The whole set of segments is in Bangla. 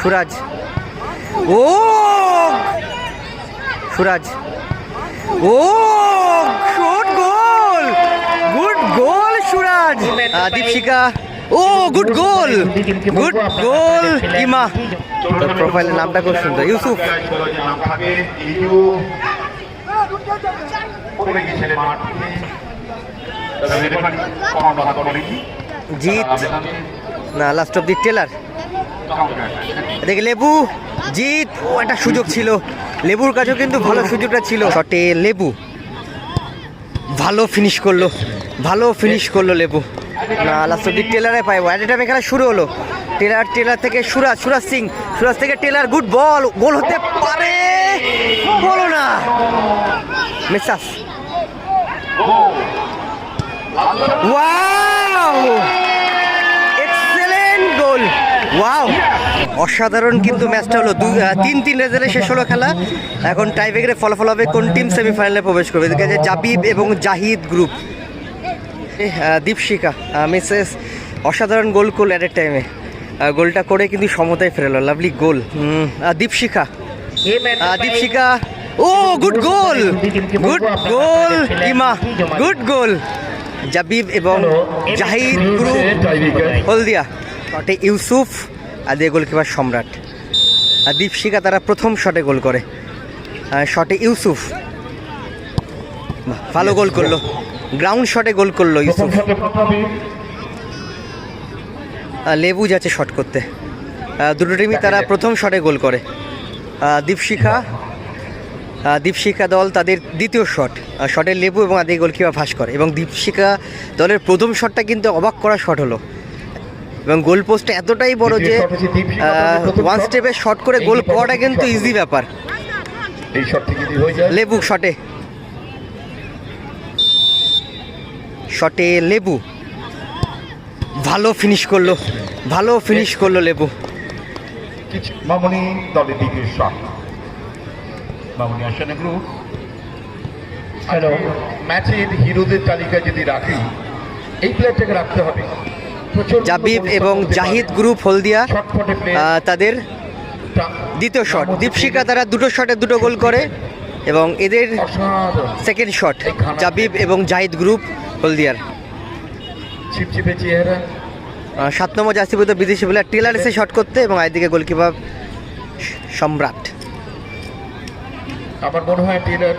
সুরাজ। ও! সুরাজ। ও! Shot goal! Good goal Suraj! Dipshikha ও good goal! Good goal Ima. তোর প্রোফাইলের নামটা খুব সুন্দর। ইউসুফ। জিৎ না লাস্ট অফ দি টেলার দেখে লেবু জিত ও একটা সুযোগ ছিল। লেবুর কাছেও কিন্তু ভালো সুযোগটা ছিল। শটে লেবু। ভালো ফিনিশ করল। ভালো ফিনিশ করল লেবু। না লাস্ট অব্দি টেলারে পাইবো। অ্যাট টাইম খেলা শুরু হলো। টেলার টেলার থেকে সুরাজ সুরাজ সিং। সুরাজ থেকে টেলার গুড বল গোল হতে পারে? বলো না। মেসাস। ওয়াও এক্সেলেন্ট গোল ওয়াও অসাধারণ কিন্তু ম্যাচটা হলো দুই তিন তিন রেজাল্টে শেষ হলো খেলা। এখন টাইব্রেকারে ফলাফল হবে কোন টিম সেমিফাইনালে প্রবেশ করবে? এদিকে আছে জাবিব এবং জাহিদ গ্রুপ। দীপশিকা মিসেস অসাধারণ গোল করল অ্যাট এ। টাইমে গোলটা করে কিন্তু সমতায় ফেরালো। Lovely goal Dipshikha. দীপশিখা। ও good goal good goal Ima. Good goal জাবিব এবং জাহিদ গ্রুপ। হলদিয়া। ইউসুফ। দিয়ে গোলকিপার সম্রাট। আর দীপশিকা তারা প্রথম শটে গোল করে। শটে ইউসুফ। ভালো গোল করল। গ্রাউন্ড শটে গোল করল ইউসুফ। আর লেবু যাচ্ছে শট করতে। দুটো টিমই তারা প্রথম শটে গোল করে। দীপশিখা। দীপশিখা দল তাদের দ্বিতীয় শট। শটের লেবু এবং আদি গোলকিপার ভাস করে এবং দীপশিখা দলের প্রথম শটটা কিন্তু অবাক করা শট হলো। এবং গোল পোস্টটা এতটাই বড় যে ওয়ান স্টেপে শট করে গোল করাটা কিন্তু ইজি ব্যাপার। এই শটটি যদি হয়ে যায়। লেবু শটে শটে লেবু। ভালো ফিনিশ করল। ভালো ফিনিশ করল লেবু। কিছু মামনি দলের দ্বিতীয় শট মামনি আসনে গ্রুপ হ্যালো ম্যাচের হিরোদের তালিকা যদি রাখি এই প্লেয়ারটাকে রাখতে হবে। জাবিব এবং জাহিদ গ্রুপ হলদিয়া তাদের দ্বিতীয় শট দীপশিকা তারা দুটো শটে দুটো গোল করে এবং এদের সেকেন্ড শট জাবিব এবং জাহিদ গ্রুপ হলদিয়ার। সাত নম্বর জার্সিভূত বিদেশি প্লেয়ার টেলার এসে শট করতে এবং একদিকে গোলকিপার সম্রাট। আমার মনে হয় টেলার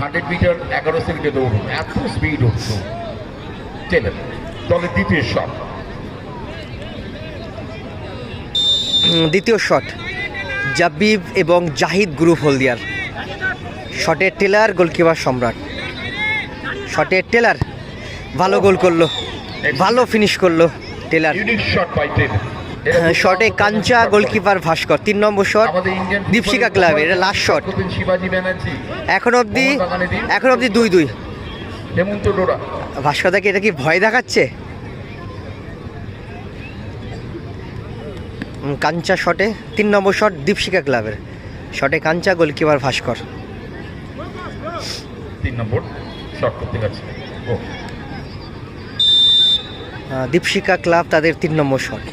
হান্ড্রেড মিটার এগারো সেকেন্ডে এত স্পিড উঠতো টেলার, দলের দ্বিতীয় শট দ্বিতীয় শট জাবিব এবং জাহিদ গ্রুপ হলদিয়ার। শটের টেলার গোলকিপার সম্রাট। শটের টেলার ভালো গোল করল ভালো ফিনিশ করল টেলার। টেলার শটে কাঞ্চা গোলকিপার ভাস্কর তিন নম্বর শট দীপশিকা ক্লাব এটা লাস্ট শট এখন অবধি এখন অবধি দুই দুই। ভাস্কর দাকে এটা কি ভয় দেখাচ্ছে? কাঞ্চা শটে তিন নম্বর শট দীপশিকা ক্লাবের। শটে কাঞ্চা গোলকিপার ভাস্কর। তিন নম্বর শট করতে গেছে দীপশিকা ক্লাব তাদের তিন নম্বর শট।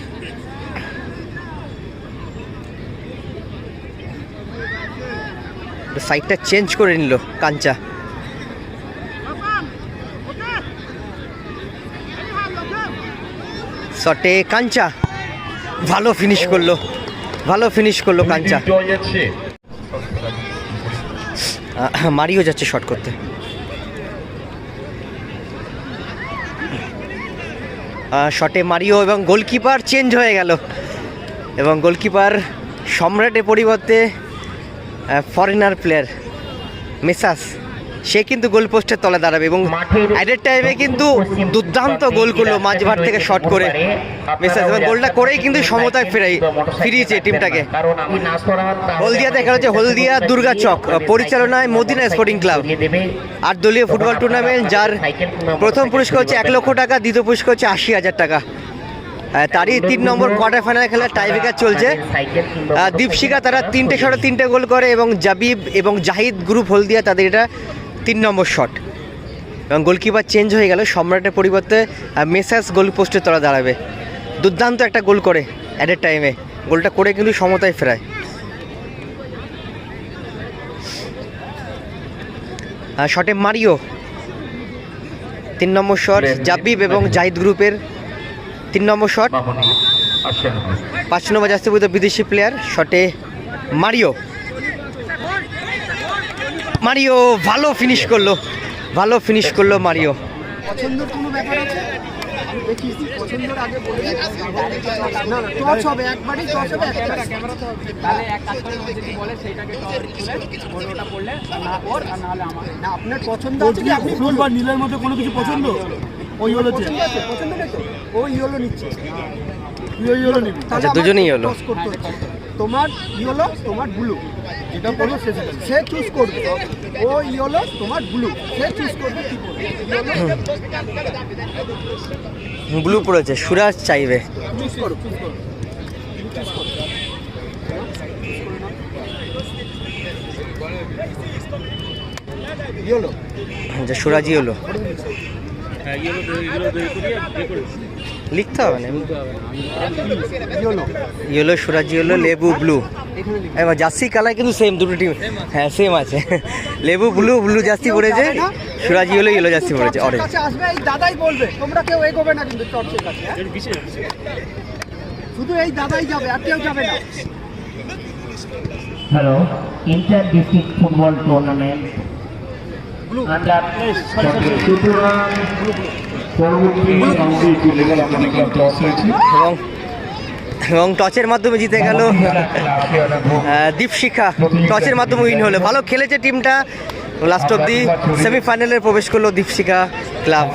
সাইডটা চেঞ্জ করে নিল কাঞ্চা। শটে কাঞ্চা। ভালো ফিনিশ করল। ভালো ফিনিশ করল কাঞ্চা। মারিও যাচ্ছে শট করতে। শটে মারিও এবং গোলকিপার চেঞ্জ হয়ে গেল। এবং গোলকিপার সম্রাটের পরিবর্তে ফরেনার প্লেয়ার মেসাস। সে কিন্তু গোল পোস্টের তলে দাঁড়াবে এবং অ্যাডের টাইমে কিন্তু দুর্দান্ত গোল করল মাঝভার থেকে শট করে। এবং গোলটা করেই কিন্তু সমতায় ফেরাই ফিরিয়েছে টিমটাকে হলদিয়া দেখা যাচ্ছে হলদিয়া দুর্গা চক পরিচালনায় মদিনা স্পোর্টিং ক্লাব আর দলীয় ফুটবল টুর্নামেন্ট যার প্রথম পুরস্কার হচ্ছে এক লক্ষ টাকা দ্বিতীয় পুরস্কার হচ্ছে আশি হাজার টাকা। তারই তিন নম্বর কোয়ার্টার ফাইনাল খেলার টাইব্রেকার চলছে। দীপশিকা তারা তিনটে শটে তিনটে গোল করে এবং জাবিব এবং জাহিদ গ্রুপ হলদিয়া তাদের এটা তিন নম্বর শট এবং গোলকিপার চেঞ্জ হয়ে গেল সম্রাটের পরিবর্তে মেসাস গোল পোস্টের তলা দাঁড়াবে। দুর্দান্ত একটা গোল করে অ্যাট এ টাইমে গোলটা করে কিন্তু সমতায় ফেরায়। শটে মারিও। তিন নম্বর শট জাবিব এবং জাহিদ গ্রুপের তিন নম্বর শট পাঁচ নম্বর বুঝতে বিদেশি প্লেয়ার শটে মারিও। মারিও ভালো ফিনিশ করল। ভালো ফিনিশ করল মারিও। পছন্দের কোনো ব্যাপার আছে? আমি দেখিয়েছি পছন্দের আগে বলে না না টচ হবে একবারই টচ হবে একবারই তাহলে এক কাজ করে ও যদি বলে সেইটাকে টস তুলে ওর ওটা পড়লে না ওর আর নাহলে আমার। না আপনার পছন্দ আছে কি? আপনি ফুল বা নীলের মধ্যে কোনো কিছু পছন্দ? ওই হলো যে পছন্দ আছে পছন্দ নেই তো? ইয়েলো নিচ্ছে। তুই ওই হলো নিবি। তাহলে আচ্ছা, দুজনেই হচ্ছে। তোমার ইয়েলো তোমার ব্লু যেটা সে সে চুজ করবে ও ইয়েলো তোমার ব্লু সে চুজ করবে কি করবে ব্লু পড়েছে সুরাজ চাইবে চুজ করো চুজ করো ইয়েলো যে সুরাজই হলো লিখতে হবে না? ইয়েলো ইয়েলো সুরাজি হলো লেবু ব্লু এবার জার্সি কালার কিন্তু সেম দুটো টিম হ্যাঁ সেম আছে। লেবু ব্লু ব্লু জার্সি পড়েছে সুরাজি হলো ইয়েলো জার্সি পড়েছে অরেঞ্জ কাছে আসবে এই দাদাই বলবে তোমরা কেউ এগোবে না কিন্তু টর্চের কাছে হ্যাঁ? শুধু এই দাদাই যাবে আর কেউ যাবে না। Inter District Football Tournament. Under Tripura, পরবর্তী রাউন্ডে একটু লেভেল আমরা টস হয়েছে। এবং এবং টচের মাধ্যমে জিতে গেল দীপশিখা। টচের মাধ্যমে উইন হলো। ভালো খেলেছে টিমটা লাস্ট অব্দি সেমিফাইনালে প্রবেশ করল দীপশিখা ক্লাব